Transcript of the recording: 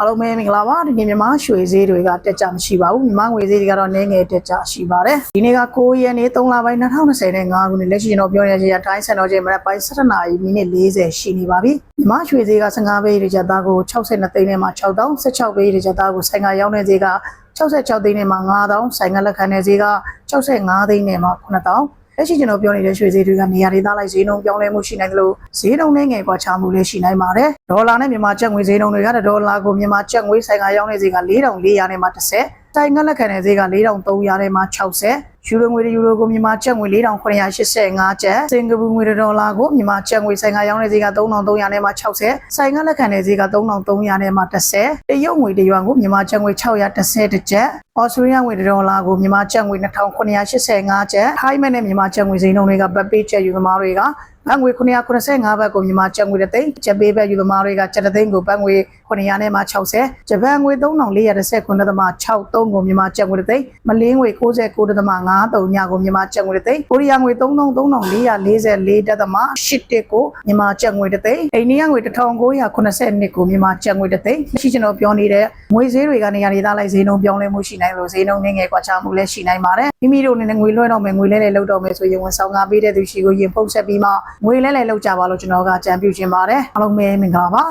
အားလုံးပဲမင်္ဂလာပါဒီနေ့မြန်မာရွှေဈေးတွေကတက်ကြမရှိပါဘူးမြန်မာငွေဈေးတွေကတော့နည်းငယ်တက်ကြရှိပါတယ်ဒီနေ့က9ရက်နေ့3လပိုင်း2025ခုနှစ်လက်ရှိကျွန်တော်ပြောနေတဲ့အတိုင်းစံတော်ချိန်မနက်ပိုင်း7နာရီမိနစ်40ရှိနေပါပြီမြန်မာရွှေဈေးက15ဘိတ်ရကြသားကို62သိန်းနဲ့မှ6000 16ဘိတ်ရကြသားကိုဆိုင်ကရောင်းတဲ့ဈေးက66သိန်းနဲ့မှ9000ဆိုင်ကလက်ခံတဲ့ဈေးက65သိန်းနဲ့မှ9000 လက်ရှိကျွန်တော်ပြောနေတဲ့ရွှေဈေးတွေကနေရာဒေသလိုက်ဈေးနှုန်းပြောင်းလဲမှုရှိနိုင်တယ်လို့ဈေးနှုန်းနဲ့ငယ်ကွာခြားမှုလည်းရှိနိုင်ပါတယ်။ဒေါ်လာနဲ့မြန်မာကျပ်ငွေဈေးနှုန်းတွေကဒေါ်လာကိုမြန်မာကျပ်ငွေဆိုင်ကရောင်းတဲ့ဈေးက4400နဲ့မှ30တိုင်ငတ်လက်ခံတဲ့ဈေးက4300နဲ့မှ60 ယူရိုငွေယူရိုကိုမြန်မာကျပ်ငွေ4985ကျပ်စင်ကာပူငွေဒေါ်လာကိုမြန်မာကျပ်ငွေဆိုင်ကရောင်းတဲ့ဈေးက3300နဲ့မှ60ဆိုင်ကလက်ခံတဲ့ဈေးက3300နဲ့မှ30တရုတ်ငွေတရွမ်ကိုမြန်မာကျပ်ငွေ630ကျပ်ဩစတြေးလျငွေဒေါ်လာကိုမြန်မာကျပ်ငွေ2985ကျပ်ထိုင်းမဲ့နဲ့မြန်မာကျပ်ငွေဈေးနှုန်းတွေကဗတ်ပေးကျပ်ယူသမားတွေက ဘတ်ငွေ995ဘတ်ကိုမြန်မာကျပ်ငွေတစ်သိန်းကျပ်ပေးဘတ်ယူသမားတွေကကျပ်တစ်သိန်းကိုဘတ်ငွေ900နဲ့မှ60ဂျပန်ငွေ3419.63ကိုမြန်မာကျပ်ငွေတစ်သိန်းမလေးငွေ69.53ညကိုမြန်မာကျပ်ငွေတစ်သိန်းကိုရီးယားငွေ333444တက်သမ81ကိုမြန်မာကျပ်ငွေတစ်သိန်းအိန္ဒိယငွေ1982ကိုမြန်မာကျပ်ငွေတစ်သိန်းရှိကျွန်တော်ပြောနေတဲ့ငွေဈေးတွေကနေရာဒေသလိုက်ဈေးနှုန်းပြောင်းလဲမှုရှိနိုင်လို့ဈေးနှုန်းငယ်ငယ်ကွာခြားမှုလည်းရှိနိုင်ပါတယ်မိမိတို့အနေနဲ့ငွေလွှဲတော့မယ်ငွေလဲလဲလောက်တော့မယ်ဆိုရင်ဝန်ဆောင်ကားပေးတဲ့သူရှိကိုရင်ဖုတ်ဆက်ပြီးမှငွေလဲလဲလောက်ကြပါလို့ကျွန်တော်ကအကြံပြုချင်ပါတယ်အားလုံးပဲမင်္ဂလာပါ